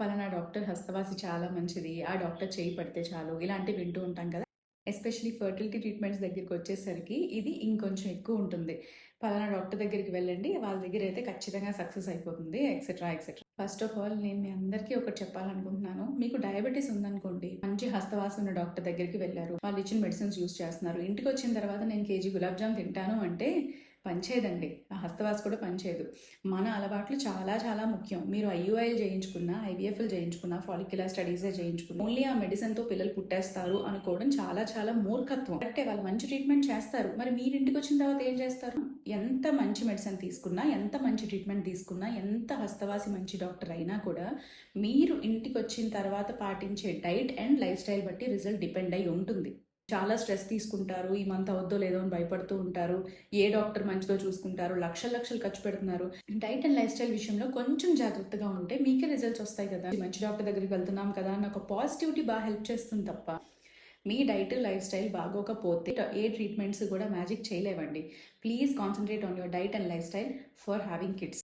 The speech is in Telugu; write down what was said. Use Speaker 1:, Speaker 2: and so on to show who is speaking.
Speaker 1: పలానా డాక్టర్ హస్తవాసి చాలా మంచిది ఆ డాక్టర్ చేయి పడితే చాలు ఇలాంటివి వింటూ ఉంటాం కదా. ఎస్పెషలీ ఫర్టిలిటీ ట్రీట్మెంట్స్ దగ్గరికి వచ్చేసరికి ఇది ఇంకొంచెం ఎక్కువ ఉంటుంది. పలానా డాక్టర్ దగ్గరికి వెళ్ళండి వాళ్ళ దగ్గర అయితే ఖచ్చితంగా సక్సెస్ అయిపోతుంది etcetera etcetera first of all నేను మీ అందరికీ ఒకటి చెప్పాలనుకుంటున్నాను. మీకు డయాబెటీస్ ఉందనుకోండి మంచి హస్తవాసి ఉన్న డాక్టర్ దగ్గరికి వెళ్ళారు వాళ్ళు ఇచ్చిన మెడిసిన్స్ యూస్ చేస్తున్నారు. ఇంటికి వచ్చిన తర్వాత నేను కేజీ గులాబ్ జామ్ తింటాను అంటే పనిచేయదండి. ఆ హస్తవాసి కూడా పనిచేయదు. మన అలవాట్లు చాలా చాలా ముఖ్యం. మీరు ఐయుఐల్ చేయించుకున్నా ఐవీఎఫ్ఎల్ చేయించుకున్నా ఫాలిక్యులర్ స్టడీసే చేయించుకున్నా ఓన్లీ ఆ మెడిసిన్తో పిల్లలు పుట్టేస్తారు అనుకోవడం చాలా చాలా మూర్ఖత్వం. అంటే వాళ్ళు మంచి ట్రీట్మెంట్ చేస్తారు. మరి మీరు ఇంటికి వచ్చిన తర్వాత ఏం చేస్తారు? ఎంత మంచి మెడిసిన్ తీసుకున్నా ఎంత మంచి ట్రీట్మెంట్ తీసుకున్నా ఎంత హస్తవాసి మంచి డాక్టర్ అయినా కూడా మీరు ఇంటికి వచ్చిన తర్వాత పాటించే డైట్ అండ్ లైఫ్ స్టైల్ బట్టి రిజల్ట్ డిపెండ్ అయి ఉంటుంది. చాలా స్ట్రెస్ తీసుకుంటారు ఈ మంత్ అవద్దో లేదో అని భయపడుతూ ఉంటారు. ఏ డాక్టర్ మంచిదో చూసుకుంటారు లక్షల లక్షలు ఖర్చు పెడుతున్నారు. డైట్ అండ్ లైఫ్ స్టైల్ విషయంలో కొంచెం జాగ్రత్తగా ఉంటే మీకే రిజల్ట్స్ వస్తాయి కదా. మంచి డాక్టర్ దగ్గరికి వెళ్తున్నాం కదా అని ఒక పాజిటివిటీ బాగా హెల్ప్ చేస్తుంది తప్ప మీ డైట్ లైఫ్ స్టైల్ బాగోకపోతే ఏ ట్రీట్మెంట్స్ కూడా magic చేయలేవండి. Please concentrate on your diet and lifestyle for having kids.